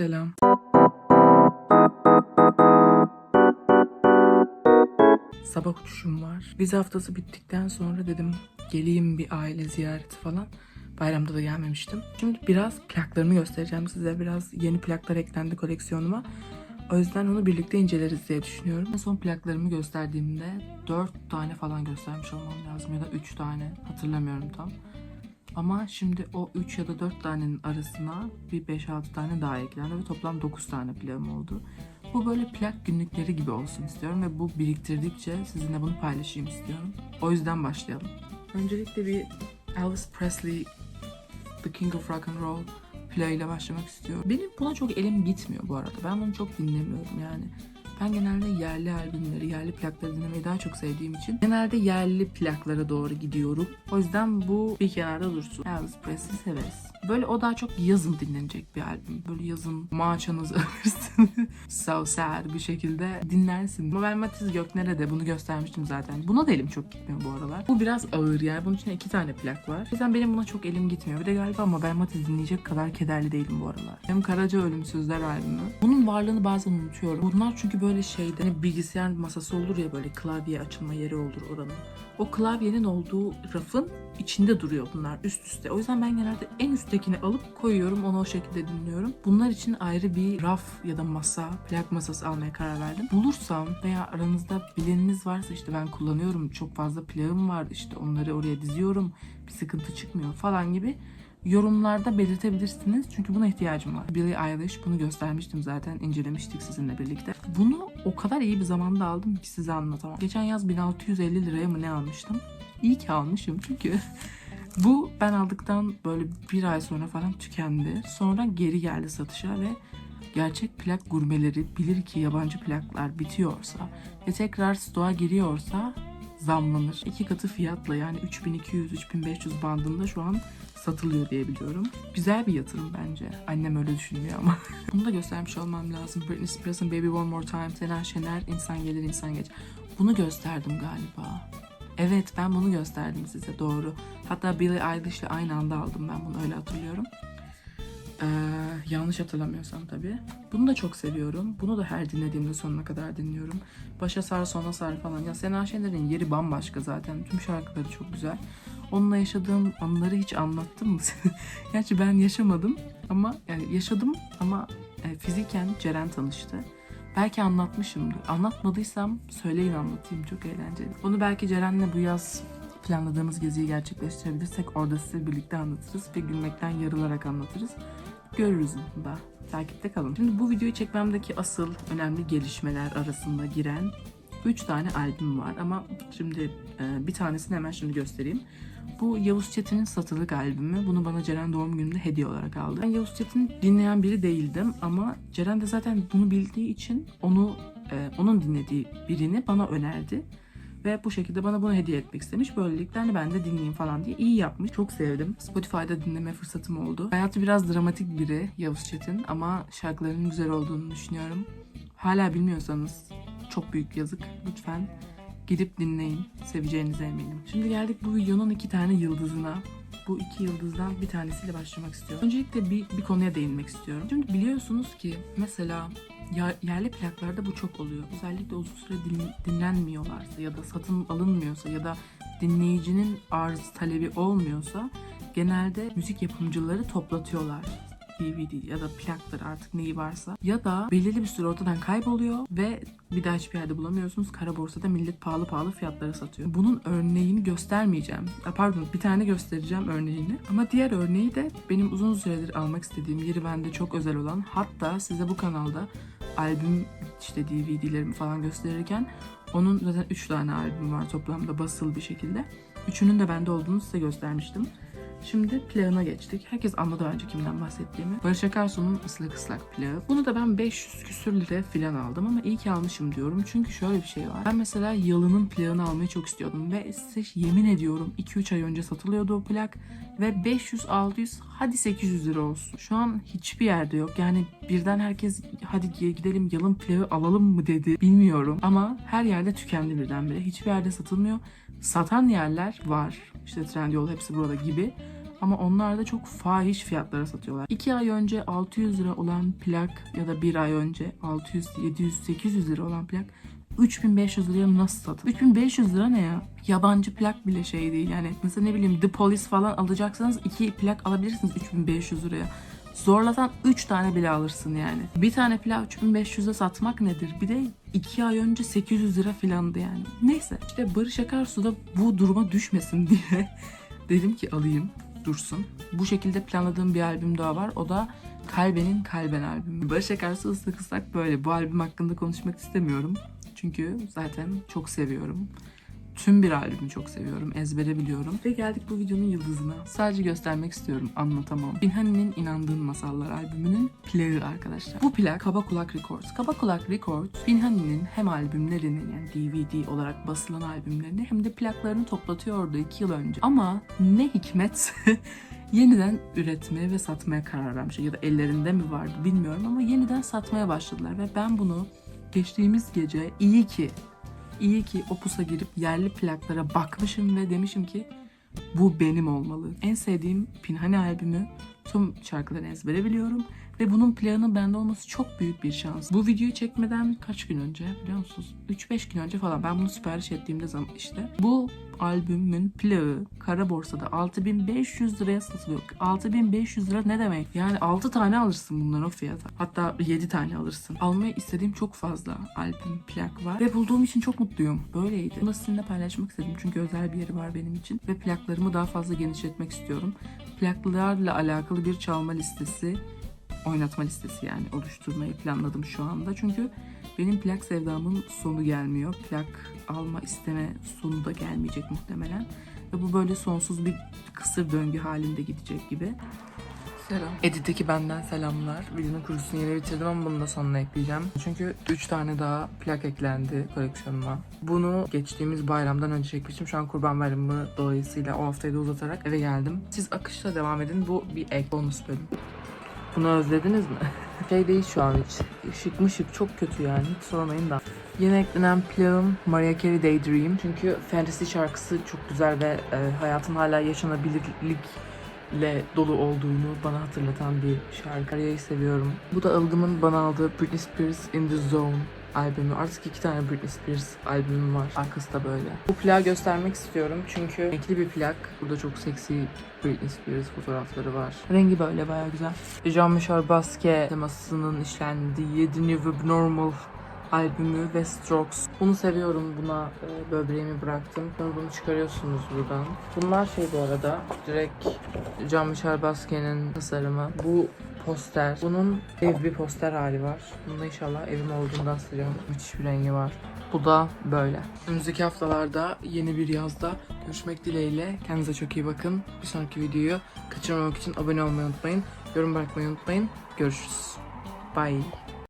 Selam. Sabah uçuşum var. Vize haftası bittikten sonra dedim geleyim bir aile ziyareti falan. Bayramda da gelmemiştim. Şimdi biraz plaklarımı göstereceğim size. Biraz yeni plaklar eklendi koleksiyonuma. O yüzden onu birlikte inceleriz diye düşünüyorum. En son plaklarımı gösterdiğimde 4 tane falan göstermiş olmam lazım ya da 3 tane hatırlamıyorum tam. Ama şimdi o 3 ya da 4 tanenin arasına bir 5-6 tane daha eklendi ve toplam 9 tane plağım oldu. Bu böyle plak günlükleri gibi olsun istiyorum ve bu biriktirdikçe sizinle bunu paylaşayım istiyorum. O yüzden başlayalım. Öncelikle bir Elvis Presley The King of Rock and Roll plağıyla başlamak istiyorum. Benim buna çok elim gitmiyor bu arada. Ben bunu çok dinlemiyorum yani. Ben genelde yerli albümleri, yerli plakları dinlemeyi daha çok sevdiğim için genelde yerli plaklara doğru gidiyorum. O yüzden bu bir kenarda dursun. Elvis Presley severiz. Böyle o daha çok yazın dinlenecek bir albüm. Böyle yazın maaşınızı alırsınız. sad bir şekilde dinlersin. Ama ben Matiz Gökner'e bunu göstermiştim zaten. Buna da elim çok gitmiyor bu aralar. Bu biraz ağır yani. Bunun içinde iki tane plak var. O yüzden benim buna çok elim gitmiyor. Bir de galiba ama ben Matiz dinleyecek kadar kederli değilim bu aralar. Hem Karaca Ölümsüzler albümü. Bunun varlığını bazen unutuyorum. Bunlar çünkü böyle şeyde hani bilgisayar masası olur ya böyle klavye açılma yeri olur oranın. O klavyenin olduğu rafın içinde duruyor bunlar üst üste. O yüzden ben genelde en üsttekini alıp koyuyorum. Onu o şekilde dinliyorum. Bunlar için ayrı bir raf ya da masa, plak masası almaya karar verdim. Bulursam veya aranızda bileniniz varsa işte ben kullanıyorum. Çok fazla plağım var. işte onları oraya diziyorum. Bir sıkıntı çıkmıyor falan gibi yorumlarda belirtebilirsiniz. Çünkü buna ihtiyacım var. Billie Eilish bunu göstermiştim zaten. incelemiştik sizinle birlikte. Bunu o kadar iyi bir zamanda aldım ki size anlatamam. Geçen yaz 1650 liraya mı ne almıştım? İyi ki almışım çünkü bu ben aldıktan böyle bir ay sonra falan tükendi. Sonra geri geldi satışa ve gerçek plak gurmeleri bilir ki yabancı plaklar bitiyorsa ve tekrar stoğa giriyorsa zamlanır. İki katı fiyatla yani 3200-3500 bandında şu an satılıyor diye biliyorum. Güzel bir yatırım bence. Annem öyle düşünmüyor ama. Bunu da göstermiş olmam lazım. Britney Spears'ın Baby One More Time, Sena Şener, İnsan Gelir İnsan Geç. Bunu gösterdim galiba. Evet ben bunu gösterdim size doğru. Hatta Billie Eilish'le aynı anda aldım ben bunu öyle hatırlıyorum. Ee, yanlış hatırlamıyorsam tabii. Bunu da çok seviyorum. Bunu da her dinlediğimde sonuna kadar dinliyorum. Başa sar sona sar falan. Ya Sena Şener'in yeri bambaşka zaten. Tüm şarkıları çok güzel. Onunla yaşadığım anıları hiç anlattım mı? Gerçi ben yaşamadım ama yani yaşadım ama e, fiziken Ceren tanıştı. Belki anlatmışımdır. Anlatmadıysam söyleyin anlatayım. Çok eğlenceli. Onu belki Ceren'le bu yaz planladığımız geziyi gerçekleştirebilirsek orada size birlikte anlatırız ve gülmekten yarılarak anlatırız. Görürüz da. Takipte kalın. Şimdi bu videoyu çekmemdeki asıl önemli gelişmeler arasında giren 3 tane albüm var ama şimdi e, bir tanesini hemen şimdi göstereyim. Bu Yavuz Çetin'in satılık albümü. Bunu bana Ceren doğum gününde hediye olarak aldı. Ben Yavuz Çetin'i dinleyen biri değildim ama Ceren de zaten bunu bildiği için onu e, onun dinlediği birini bana önerdi. Ve bu şekilde bana bunu hediye etmek istemiş. Böylelikle hani ben de dinleyeyim falan diye iyi yapmış. Çok sevdim. Spotify'da dinleme fırsatım oldu. Hayatı biraz dramatik biri Yavuz Çetin ama şarkılarının güzel olduğunu düşünüyorum. Hala bilmiyorsanız çok büyük yazık. Lütfen gidip dinleyin. Seveceğinize eminim. Şimdi geldik bu videonun iki tane yıldızına. Bu iki yıldızdan bir tanesiyle başlamak istiyorum. Öncelikle bir, bir konuya değinmek istiyorum. Şimdi biliyorsunuz ki mesela yerli plaklarda bu çok oluyor. Özellikle uzun süre din- dinlenmiyorlarsa ya da satın alınmıyorsa ya da dinleyicinin arz talebi olmuyorsa genelde müzik yapımcıları toplatıyorlar. DVD ya da plaktır artık neyi varsa ya da belirli bir süre ortadan kayboluyor ve bir daha hiçbir yerde bulamıyorsunuz. Kara borsada millet pahalı pahalı fiyatlara satıyor. Bunun örneğini göstermeyeceğim. Pardon bir tane göstereceğim örneğini. Ama diğer örneği de benim uzun süredir almak istediğim yeri bende çok özel olan hatta size bu kanalda albüm işte DVD'lerimi falan gösterirken onun zaten 3 tane albüm var toplamda basılı bir şekilde. Üçünün de bende olduğunu size göstermiştim. Şimdi plağına geçtik. Herkes anladı bence kimden bahsettiğimi. Barış Akarsu'nun ıslak ıslak plağı. Bunu da ben 500 küsür lira falan aldım ama iyi ki almışım diyorum. Çünkü şöyle bir şey var. Ben mesela Yalın'ın plağını almayı çok istiyordum ve size yemin ediyorum 2-3 ay önce satılıyordu o plak ve 500 600 hadi 800 lira olsun. Şu an hiçbir yerde yok. Yani birden herkes hadi gidelim Yalın plağı alalım mı dedi. Bilmiyorum ama her yerde tükendi birdenbire. Hiçbir yerde satılmıyor. Satan yerler var. İşte Trendyol hepsi burada gibi. Ama onlar da çok fahiş fiyatlara satıyorlar. 2 ay önce 600 lira olan plak ya da 1 ay önce 600, 700, 800 lira olan plak 3500 liraya nasıl satılır? 3500 lira ne ya? Yabancı plak bile şey değil yani. Mesela ne bileyim The Police falan alacaksanız 2 plak alabilirsiniz 3500 liraya. Zorlasan 3 tane bile alırsın yani. Bir tane plak 3500'e satmak nedir? Bir de 2 ay önce 800 lira filandı yani. Neyse işte Barış Akarsu da bu duruma düşmesin diye dedim ki alayım dursun. Bu şekilde planladığım bir albüm daha var. O da Kalbe'nin Kalben albümü. Barış Akarsu ıslık ıslak böyle. Bu albüm hakkında konuşmak istemiyorum. Çünkü zaten çok seviyorum. Tüm bir albümü çok seviyorum. Ezbere biliyorum. Ve geldik bu videonun yıldızına. Sadece göstermek istiyorum. Anlatamam. Binhani'nin İnandığın Masallar albümünün plağı arkadaşlar. Bu plak Kaba Kulak Records. Kaba Kulak Records, Binhani'nin hem albümlerini yani DVD olarak basılan albümlerini hem de plaklarını toplatıyordu 2 yıl önce. Ama ne hikmet yeniden üretmeye ve satmaya karar vermişler. Ya da ellerinde mi vardı bilmiyorum ama yeniden satmaya başladılar. Ve ben bunu geçtiğimiz gece iyi ki iyi ki Opus'a girip yerli plaklara bakmışım ve demişim ki bu benim olmalı. En sevdiğim Pinhani albümü. Tüm şarkılarını ezbere biliyorum. Ve bunun plağının bende olması çok büyük bir şans. Bu videoyu çekmeden kaç gün önce biliyor musunuz? 3-5 gün önce falan ben bunu sipariş ettiğimde zaman işte. Bu albümün plağı kara borsada 6500 liraya satılıyor. 6500 lira ne demek? Yani 6 tane alırsın bundan o fiyata. Hatta 7 tane alırsın. Almayı istediğim çok fazla albüm plak var. Ve bulduğum için çok mutluyum. Böyleydi. Bunu sizinle paylaşmak istedim. Çünkü özel bir yeri var benim için. Ve plaklarımı daha fazla genişletmek istiyorum. Plaklarla alakalı bir çalma listesi oynatma listesi yani oluşturmayı planladım şu anda. Çünkü benim plak sevdamın sonu gelmiyor. Plak alma isteme sonu da gelmeyecek muhtemelen. Ve bu böyle sonsuz bir kısır döngü halinde gidecek gibi. Selam. Edit'teki benden selamlar. Videonun kurusunu yeni bitirdim ama bunu da sonuna ekleyeceğim. Çünkü 3 tane daha plak eklendi koleksiyonuma. Bunu geçtiğimiz bayramdan önce çekmiştim. Şu an kurban bayramı dolayısıyla o haftayı da uzatarak eve geldim. Siz akışla devam edin. Bu bir ek bonus bölüm. Bunu özlediniz mi? şey değil şu an hiç. Şık mı şık çok kötü yani hiç sormayın da. Yeni eklenen plağım Mariah Carey Daydream. Çünkü fantasy şarkısı çok güzel ve e, hayatın hala yaşanabilirlikle dolu olduğunu bana hatırlatan bir şarkı. Mariah'yı seviyorum. Bu da Ilgım'ın bana aldığı Britney Spears In The Zone albümü. Artık iki tane Britney Spears albümüm var. Arkası da böyle. Bu plağı göstermek istiyorum çünkü renkli bir plak. Burada çok seksi Britney Spears fotoğrafları var. Rengi böyle baya güzel. Jean-Michel Basquiat temasının işlendiği The New Abnormal albümü ve Strokes. Bunu seviyorum. Buna e, böbreğimi bıraktım. Sonra bunu çıkarıyorsunuz buradan. Bunlar şey bu arada direkt Jean-Michel tasarımı. Bu poster. Bunun ev bir poster hali var. Bunu inşallah evim olduğunda asacağım. Müthiş bir rengi var. Bu da böyle. Önümüzdeki haftalarda yeni bir yazda görüşmek dileğiyle. Kendinize çok iyi bakın. Bir sonraki videoyu kaçırmamak için abone olmayı unutmayın. Yorum bırakmayı unutmayın. Görüşürüz. Bye.